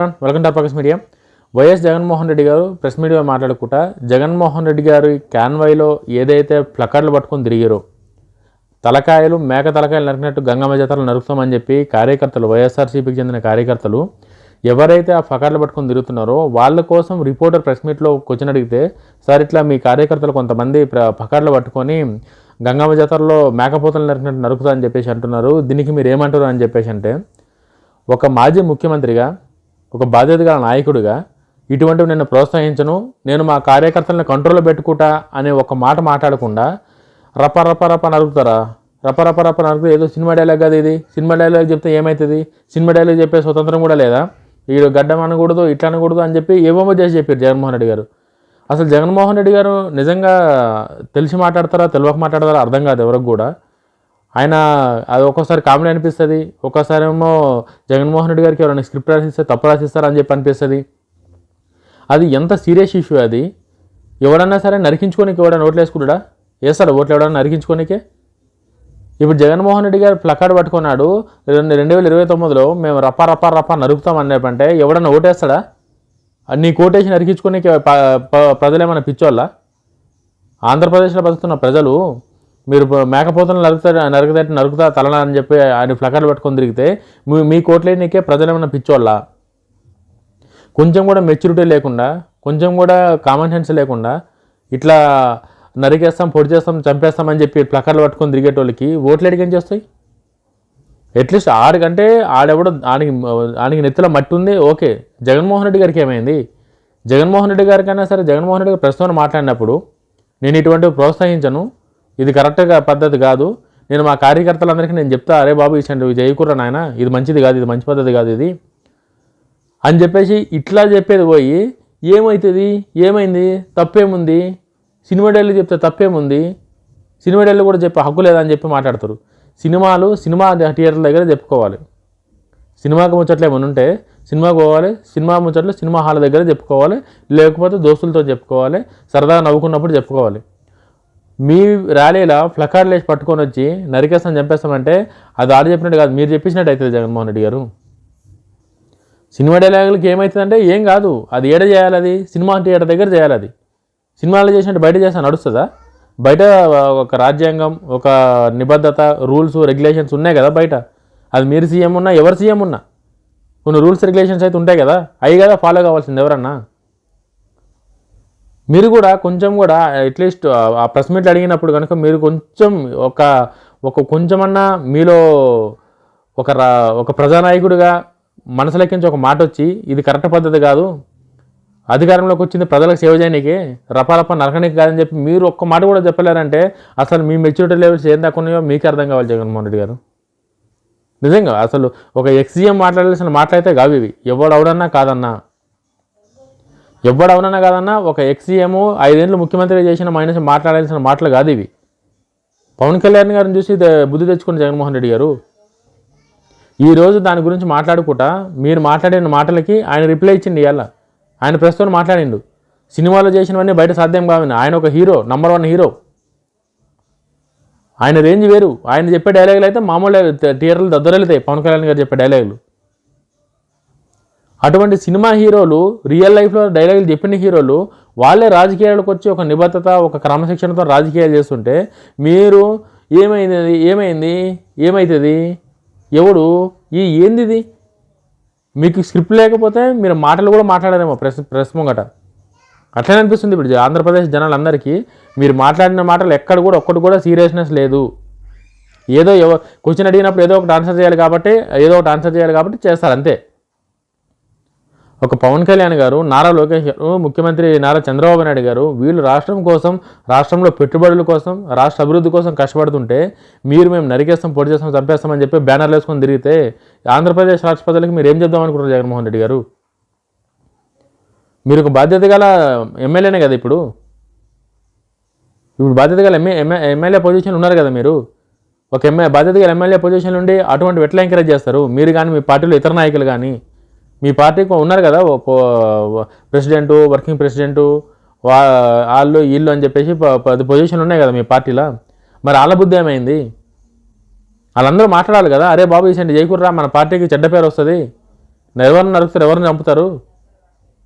Welcome to media. Y S Jaganmohan Reddy గారు press media మాట్లాడుకుంటా జగన్మోహన్ రెడ్డి గారు క్యాన్వాయ్లో ఏదైతే ప్లకార్డులు పట్టుకొని తిరిగారో తలకాయలు మేక తలకాయలు నరికినట్టు గంగమ్మ జాతరలు నరుకుతామని చెప్పి కార్యకర్తలు వైఎస్ఆర్సీపీకి చెందిన కార్యకర్తలు ఎవరైతే ఆ ప్లకార్డులు పట్టుకొని తిరుగుతున్నారో వాళ్ళ కోసం రిపోర్టర్ ప్రెస్ మీట్లో క్వశ్చన్ అడిగితే సార్ ఇట్లా మీ కార్యకర్తలు కొంతమంది ప్ర- ప్లకార్డులు పట్టుకొని గంగమ్మ జాతరలో మేకపోతలు నరికినట్టు నరుకుతా అని చెప్పేసి అంటున్నారు. దీనికి మీరు ఏమంటారు అని చెప్పేసి అంటే ఒక మాజీ ముఖ్యమంత్రిగా ఒక బాధ్యత గల నాయకుడిగా ఇటువంటివి నేను ప్రోత్సహించను నేను మా కార్యకర్తలను కంట్రోల్లో పెట్టుకుంటా అనే ఒక మాట మాట్లాడకుండా రప రప రప నరుకుతారా రప రప రప ఏదో సినిమా డైలాగ్ కదా ఇది. సినిమా డైలాగ్ చెప్తే ఏమవుతుంది సినిమా డైలాగ్ చెప్పే స్వతంత్రం కూడా లేదా? వీడు గడ్డం అనకూడదు ఇట్లా అనకూడదు అని చెప్పి ఏమేమో చేసి చెప్పారు జగన్మోహన్ రెడ్డి గారు. అసలు జగన్మోహన్ రెడ్డి గారు నిజంగా తెలిసి మాట్లాడతారా తెలియక మాట్లాడతారా అర్థం కాదు ఎవరికి కూడా. ఆయన అది ఒక్కోసారి కామెడీ అనిపిస్తుంది. ఒక్కోసారి ఏమో జగన్మోహన్ రెడ్డి గారికి ఎవరైనా స్క్రిప్ట్ రాసిస్తే తప్పు రాసిస్తారు అని చెప్పి అనిపిస్తుంది. అది ఎంత సీరియస్ ఇష్యూ అది. ఎవడన్నా సరే నరికించుకోనికి ఎవడన్నా ఓట్లు వేసుకుంటాడా వేస్తాడు ఓట్లు ఎవడన్నా నరికించుకోనికే? ఇప్పుడు జగన్మోహన్ రెడ్డి గారు ప్లకార్డ్ పట్టుకున్నాడు. రెండు రెండు వేల ఇరవై తొమ్మిదిలో మేము రప్ప రప్ప రప్ప నరుకుతాం అన్నప్పంటే ఎవడన్నా ఓటేస్తాడా? నీ కోటేసి నరికించుకునే ప- ప- ప్రజలు ఏమైనా పిచ్చోళ్ళా? ఆంధ్రప్రదేశ్లో బతుకుతున్న ప్రజలు మీరు మేకపోతలు నరుకుతా నరుకుతా నరుకుతా తలనా అని చెప్పి ఆయన ఫ్లకర్లు పట్టుకొని తిరిగితే మీ మీ కోట్లేనికే ప్రజలు ఏమైనా పిచ్చోళ్ళ? కొంచెం కూడా మెచ్యూరిటీ లేకుండా కొంచెం కూడా కామన్ సెన్స్ లేకుండా ఇట్లా నరికేస్తాం పొడి చేస్తాం చంపేస్తాం అని చెప్పి ప్లకర్లు పట్టుకొని తిరిగేటోళ్ళకి ఓట్లు ఎడికి ఏం చేస్తాయి? అట్లీస్ట్ ఆడికంటే ఆడెవడో ఆడికి ఆడికి నెత్తిలో మట్టి ఉంది ఓకే. జగన్మోహన్ రెడ్డి గారికి ఏమైంది? జగన్మోహన్ రెడ్డి గారికైనా సరే జగన్మోహన్ రెడ్డి గారు ప్రస్తుతం మాట్లాడినప్పుడు నేను ఇటువంటివి ప్రోత్సహించను ఇది కరెక్ట్గా పద్ధతి కాదు. నేను మా కార్యకర్తలందరికీ నేను చెప్తా అరే బాబు ఇచ్చండి చేయకూర నాయన ఇది మంచిది కాదు ఇది మంచి పద్ధతి కాదు ఇది. అని చెప్పేసి ఇట్లా చెప్పేది పోయి ఏమవుతుంది ఏమైంది? తప్పేముంది? సినిమా డైలు చెప్తే తప్పేముంది? సినిమా డైలు కూడా చెప్పే హక్కు లేదని చెప్పి మాట్లాడతారు. సినిమాలు సినిమా థియేటర్ల దగ్గర చెప్పుకోవాలి. సినిమాకి ముచ్చట్లు ఏమైనా ఉంటే సినిమాకి పోవాలి. సినిమా ముచ్చట్లు సినిమా హాల్ దగ్గర చెప్పుకోవాలి. లేకపోతే దోస్తులతో చెప్పుకోవాలి. సరదాగా నవ్వుకున్నప్పుడు చెప్పుకోవాలి. మీ ర్యాలీలో ఫ్లకార్లు వేసి పట్టుకొని వచ్చి నరికేస్తాం చంపేస్తామంటే అది ఆడ చెప్పినట్టు కాదు. మీరు చెప్పించినట్టు అవుతుంది జగన్మోహన్ రెడ్డి గారు. సినిమా డైలాగులకి ఏమవుతుందంటే ఏం కాదు. అది ఏడ చేయాలి అది? సినిమా థియేటర్ దగ్గర చేయాలి అది? సినిమాలు చేసినట్టు బయట చేస్తా నడుస్తుందా? బయట ఒక రాజ్యాంగం ఒక నిబద్ధత రూల్స్ రెగ్యులేషన్స్ ఉన్నాయి కదా బయట. అది మీరు సీఎం ఉన్నా ఎవరు సీఎం ఉన్నా. కొన్ని రూల్స్ రెగ్యులేషన్స్ అయితే ఉంటాయి కదా. అవి కదా ఫాలో కావాల్సింది ఎవరన్నా? మీరు కూడా కొంచెం కూడా అట్లీస్ట్ ఆ ప్రెస్ మీట్లు అడిగినప్పుడు కనుక మీరు కొంచెం ఒక ఒక కొంచెమన్నా మీలో ఒక రా ఒక ప్రజానాయకుడిగా మనసులెక్కించి ఒక మాట వచ్చి ఇది కరెక్ట్ పద్ధతి కాదు అధికారంలోకి వచ్చింది ప్రజలకు సేవ చేయడానికి రపారప నరకనికి కాదని చెప్పి మీరు ఒక్క మాట కూడా చెప్పలేరంటే అసలు మీ మెచ్యూరిటీ లెవెల్స్ ఏం దాక్కున్నాయో మీకు అర్థం కావాలి జగన్మోహన్ రెడ్డి గారు. నిజంగా అసలు ఒక ఎక్సీఎం మాట్లాడాల్సిన మాటలైతే కావు ఇవి. ఎవడవుడన్నా కాదన్నా. ఎవడవునన్నా కాదన్నా ఒక ఎక్సీఎం ఐదేళ్ళు ముఖ్యమంత్రి చేసిన మైనస్ మాట్లాడాల్సిన మాటలు కాదు ఇవి. పవన్ కళ్యాణ్ గారిని చూసి బుద్ధి తెచ్చుకున్న జగన్మోహన్ రెడ్డి గారు ఈరోజు దాని గురించి మాట్లాడుకుంటా మీరు మాట్లాడిన మాటలకి ఆయన రిప్లై ఇచ్చిండు ఇవాళ ఆయన ప్రస్తుతం మాట్లాడిండు. సినిమాలో చేసినవన్నీ బయట సాధ్యం కావని. ఆయన ఒక హీరో నంబర్ వన్ హీరో. ఆయన రేంజ్ వేరు. ఆయన చెప్పే డైలాగులు అయితే మామూలు థియేటర్లు దద్దరెళ్తాయి పవన్ కళ్యాణ్ గారు చెప్పే డైలాగులు. అటువంటి సినిమా హీరోలు రియల్ లైఫ్లో డైలాగులు చెప్పిన హీరోలు వాళ్ళే రాజకీయాలకు వచ్చి ఒక నిబద్ధత ఒక క్రమశిక్షణతో రాజకీయాలు చేస్తుంటే మీరు ఏమైంది అది? ఏమైంది ఏమవుతుంది ఎవడు? ఈ ఏందిది? మీకు స్క్రిప్ట్ లేకపోతే మీరు మాటలు కూడా మాట్లాడారేమో ప్రెస్ ప్రెస్ ముంగట. అట్లనే అనిపిస్తుంది ఇప్పుడు ఆంధ్రప్రదేశ్ జనాలందరికీ మీరు మాట్లాడిన మాటలు ఎక్కడ కూడా ఒక్కటి కూడా సీరియస్నెస్ లేదు. ఏదో ఎవ క్వశ్చన్ అడిగినప్పుడు ఏదో ఒకటి ఆన్సర్ చేయాలి కాబట్టి ఏదో ఒకటి ఆన్సర్ చేయాలి కాబట్టి చేస్తారు అంతే. ఒక పవన్ కళ్యాణ్ గారు నారా లోకేష్ గారు ముఖ్యమంత్రి నారా చంద్రబాబు నాయుడు గారు వీళ్ళు రాష్ట్రం కోసం రాష్ట్రంలో పెట్టుబడుల కోసం రాష్ట్ర అభివృద్ధి కోసం కష్టపడుతుంటే మీరు మేము నరికేస్తాం పొడి చేస్తాం చంపేస్తామని చెప్పి బ్యానర్లు వేసుకొని తిరిగితే ఆంధ్రప్రదేశ్ రాష్ట్ర ప్రజలకు మీరు ఏం చెప్దాం అనుకుంటారు జగన్మోహన్ రెడ్డి గారు? మీరు ఒక బాధ్యత గల ఎమ్మెల్యేనే కదా ఇప్పుడు? ఇప్పుడు బాధ్యత గల ఎంఏ ఎమ్మెల్యే పొజిషన్ ఉన్నారు కదా మీరు? ఒక ఎమ్మె బాధ్యత గల ఎమ్మెల్యే పొజిషన్ నుండి అటువంటి ఎట్లా ఎంకరేజ్ చేస్తారు. మీరు కానీ మీ పార్టీలో ఇతర నాయకులు కానీ మీ పార్టీకి ఉన్నారు కదా ఓ ప్రెసిడెంటు వర్కింగ్ ప్రెసిడెంటు వా వాళ్ళు వీళ్ళు అని చెప్పేసి పది పొజిషన్లు ఉన్నాయి కదా మీ పార్టీలో. మరి వాళ్ళ బుద్ధి ఏమైంది? వాళ్ళందరూ మాట్లాడాలి కదా అరే బాబు ఈసండి జయకూర్రా మన పార్టీకి చెడ్డ పేరు వస్తుంది. ఎవరిని నరుకుతారు ఎవరిని చంపుతారు?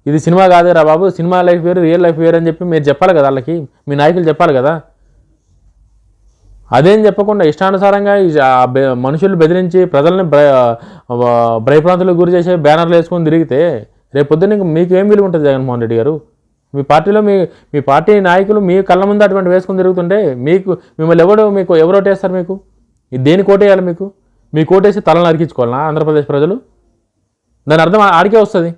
ఇది సినిమా కాదేరా బాబు సినిమా లైఫ్ వేరు రియల్ లైఫ్ వేరు అని చెప్పి మీరు చెప్పాలి కదా వాళ్ళకి మీ నాయకులు చెప్పాలి కదా. అదేం చెప్పకుండా ఇష్టానుసారంగా మనుషులు బెదిరించి ప్రజల్ని భయ భయప్రాంతులకు గురి చేసే బ్యానర్లు వేసుకొని తిరిగితే రేపు పొద్దున్న ఇంక మీకు ఏం విలువ ఉంటుంది జగన్మోహన్ రెడ్డి గారు? మీ పార్టీలో మీ మీ పార్టీ నాయకులు మీ కళ్ళ ముందు అటువంటి వేసుకొని తిరుగుతుంటే మీకు మిమ్మల్ని ఎవడు మీకు ఎవరు ఓటేస్తారు మీకు? ఇది దేని కోటేయాలి మీకు? మీ కోటేసి తలను అరికించుకోవాలా ఆంధ్రప్రదేశ్ ప్రజలు? దాని అర్థం ఆడికే వస్తుంది.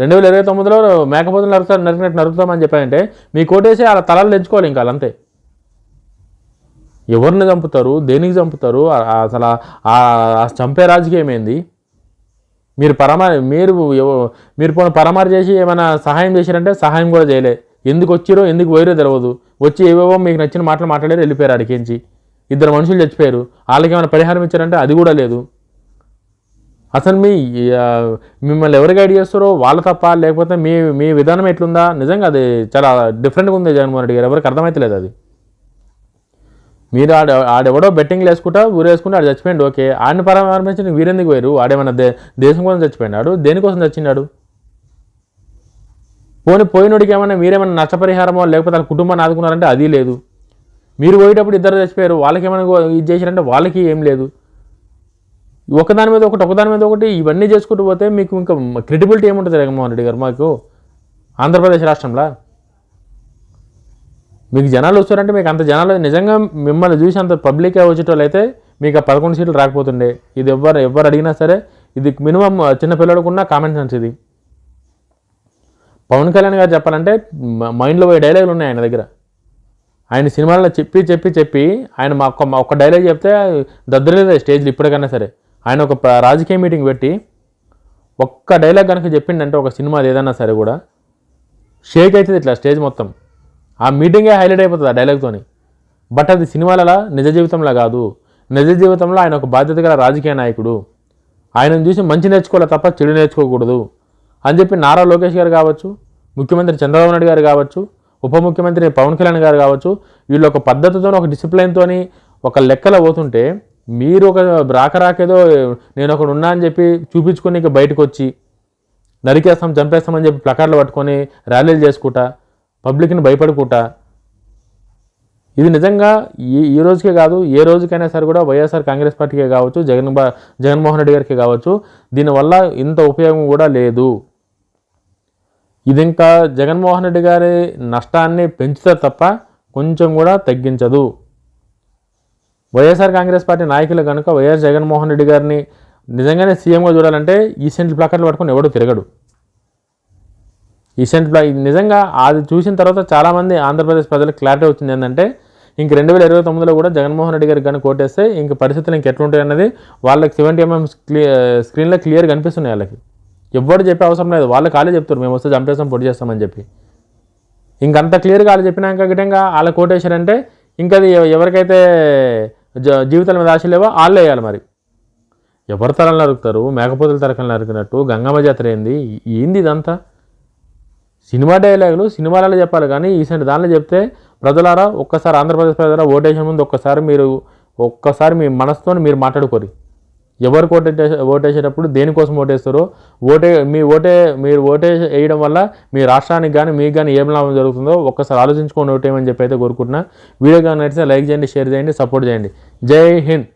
రెండు వేల ఇరవై తొమ్మిదిలో మేకపోతులు నరుకుతారు నరికినట్టు నరుకుతామని చెప్పారంటే మీ కోటేసి వాళ్ళ తలలు తెంచుకోవాలి ఇంకా అంతే. ఎవరిని చంపుతారు? దేనికి చంపుతారు? అసలు ఆ- చంపే రాజకీయం ఏంది? మీరు పరమా మీరు మీరు పోనీ పరమారు చేసి ఏమైనా సహాయం చేశారంటే సహాయం కూడా చేయలే. ఎందుకు వచ్చిరో ఎందుకు పోయారో తెలియదు వచ్చి ఏవేవో మీకు నచ్చిన మాటలు మాట్లాడారు వెళ్ళిపోయారు అడిగించి ఇద్దరు మనుషులు చచ్చిపోయారు. వాళ్ళకి ఏమైనా పరిహారం ఇచ్చారంటే అది కూడా లేదు. అసలు మీ మిమ్మల్ని ఎవరు గైడ్ చేస్తారో వాళ్ళ తప్ప లేకపోతే మీ మీ విధానం ఎట్లుందా? నిజంగా అది చాలా డిఫరెంట్గా ఉంది జగన్మోహన్ రెడ్డి గారు. ఎవరికి అర్థమైతలేదు అది. మీరు ఆడ ఆడెవడో బెట్టింగ్లు వేసుకుంటా ఊరేసుకుంటే ఆడు చచ్చిపోయింది ఓకే. ఆడిని పరామర్శించి వీరెందుకు పోయారు? ఆడేమన్నా దే దేశం కోసం చచ్చిపోయినాడు? దేనికోసం చచ్చినాడు? పోని పోయినోడికి ఏమైనా మీరేమైనా నష్టపరిహారమో లేకపోతే వాళ్ళ కుటుంబాన్ని ఆదుకున్నారంటే అది లేదు. మీరు పోయేటప్పుడు ఇద్దరు చచ్చిపోయారు వాళ్ళకి ఏమైనా ఇది చేశారంటే వాళ్ళకి ఏం లేదు. ఒకదాని మీద ఒకటి ఒకదాని మీద ఒకటి ఇవన్నీ చేసుకుంటూ పోతే మీకు ఇంకా క్రెడిబిలిటీ ఏముంటుంది జగన్మోహన్ రెడ్డి గారు మాకు? ఆంధ్రప్రదేశ్ రాష్ట్రంలో? మీకు జనాలు వచ్చారంటే మీకు అంత జనాలు నిజంగా మిమ్మల్ని చూసి అంత పబ్లిక్ వచ్చేటోళ్ళు అయితే మీకు ఆ పదకొండు సీట్లు రాకపోతుండే. ఇది ఎవ్వరు ఎవ్వరు అడిగినా సరే ఇది మినిమం చిన్న కామెంట్ సెన్స్ ఇది. పవన్ కళ్యాణ్ గారు చెప్పాలంటే మైండ్లో పోయే డైలాగులు ఉన్నాయి ఆయన దగ్గర. ఆయన సినిమాల్లో చెప్పి చెప్పి చెప్పి ఆయన మా ఒక్క ఒక్క డైలాగ్ చెప్తే దద్దరలేదు స్టేజ్లో ఇప్పటికైనా సరే. ఆయన ఒక రాజకీయ మీటింగ్ పెట్టి ఒక్క డైలాగ్ కనుక చెప్పిండంటే ఒక సినిమా ఏదైనా సరే కూడా షేక్ అవుతుంది ఇట్లా స్టేజ్ మొత్తం. ఆ మీటింగే హైలైట్ అయిపోతుంది ఆ డైలాగ్తోని బట్ అది సినిమాలలో నిజ జీవితంలో కాదు. నిజ జీవితంలో ఆయన ఒక బాధ్యత గల రాజకీయ నాయకుడు. ఆయనను చూసి మంచి నేర్చుకోవాలి తప్ప చెడు నేర్చుకోకూడదు. అని చెప్పి నారా లోకేష్ గారు కావచ్చు ముఖ్యమంత్రి చంద్రబాబు నాయుడు గారు కావచ్చు ఉప ముఖ్యమంత్రి పవన్ కళ్యాణ్ గారు కావచ్చు వీళ్ళు ఒక పద్ధతితో ఒక డిసిప్లిన్తోని ఒక లెక్కలో పోతుంటే మీరు ఒక రాక రాకేదో నేను ఒకడు ఉన్నా అని చెప్పి చూపించుకొని ఇక బయటకు వచ్చి నరికేస్తాం చంపేస్తామని చెప్పి ప్లకార్లు పట్టుకొని ర్యాలీలు చేసుకుంటా పబ్లిక్ని భయపడుకుంటా. ఇది నిజంగా ఈ ఈ రోజుకే కాదు ఏ రోజుకైనా సరే కూడా వైఎస్ఆర్ కాంగ్రెస్ పార్టీకే కావచ్చు జగన్ జగన్మోహన్ రెడ్డి గారికి కావచ్చు. దీనివల్ల ఇంత ఉపయోగం కూడా లేదు. ఇది ఇంకా జగన్మోహన్ రెడ్డి గారి నష్టాన్ని పెంచుతారు తప్ప కొంచెం కూడా తగ్గించదు. వైఎస్ఆర్ కాంగ్రెస్ పార్టీ నాయకులు కనుక వైఎస్ జగన్మోహన్ రెడ్డి గారిని నిజంగానే సీఎంగా చూడాలంటే ఈ సెంట్ ప్లాకర్లు పట్టుకుని ఎవడో తిరగడు. ఈ సెంట్ ఇది నిజంగా అది చూసిన తర్వాత చాలామంది ఆంధ్రప్రదేశ్ ప్రజలకు క్లారిటీ వచ్చింది ఏంటంటే ఇంక రెండు వేల ఇరవై తొమ్మిదిలో కూడా జగన్మోహన్ రెడ్డి గారికి కానీ కోటేస్తే ఇంక పరిస్థితులు ఇంకెట్లుంటాయి అన్నది వాళ్ళకి సెవెంటీ ఎంఎం స్క్రీన్లో క్లియర్ కనిపిస్తున్నాయి వాళ్ళకి. ఎవ్వరు చెప్పే అవసరం లేదు. వాళ్ళు ఖాళీ చెప్తారు. మేము వస్తే చంపేస్తాం పొడి చేస్తామని చెప్పి. ఇంకంత క్లియర్గా వాళ్ళు చెప్పినాక గిటంగా వాళ్ళ కోటేశారంటే ఇంకది అది ఎవరికైతే జ- జీవితాల మీద ఆశ లేవో వాళ్ళు వేయాలి మరి. ఎవరి తరంలో అరుకుతారు మేకపోతుల తరకంలో నరికినట్టు గంగమ్మ జాతర ఏంది? ఏంది ఇదంతా? సినిమా డైలాగులు సినిమాలలో చెప్పాలి కానీ ఈసారి దానిలో చెప్తే ప్రజలారా ఒక్కసారి ఆంధ్రప్రదేశ్ ప్రజల ఓటేషన్ ముందు ఒక్కసారి మీరు ఒక్కసారి మీ మనసుతో మీరు మాట్లాడుకోరు. ఎవరికి ఓటే ఓటేసేటప్పుడు దేనికోసం ఓటేస్తారో ఓటే మీ ఓటే మీరు ఓటే వేయడం వల్ల మీ రాష్ట్రానికి కానీ మీకు కానీ ఏం లాభం జరుగుతుందో ఒక్కసారి ఆలోచించుకొని ఓటేయమని చెప్పి అయితే కోరుకుంటున్నా. వీడియో కానీ నచ్చితే లైక్ చేయండి షేర్ చేయండి సపోర్ట్ చేయండి. జై హింద్.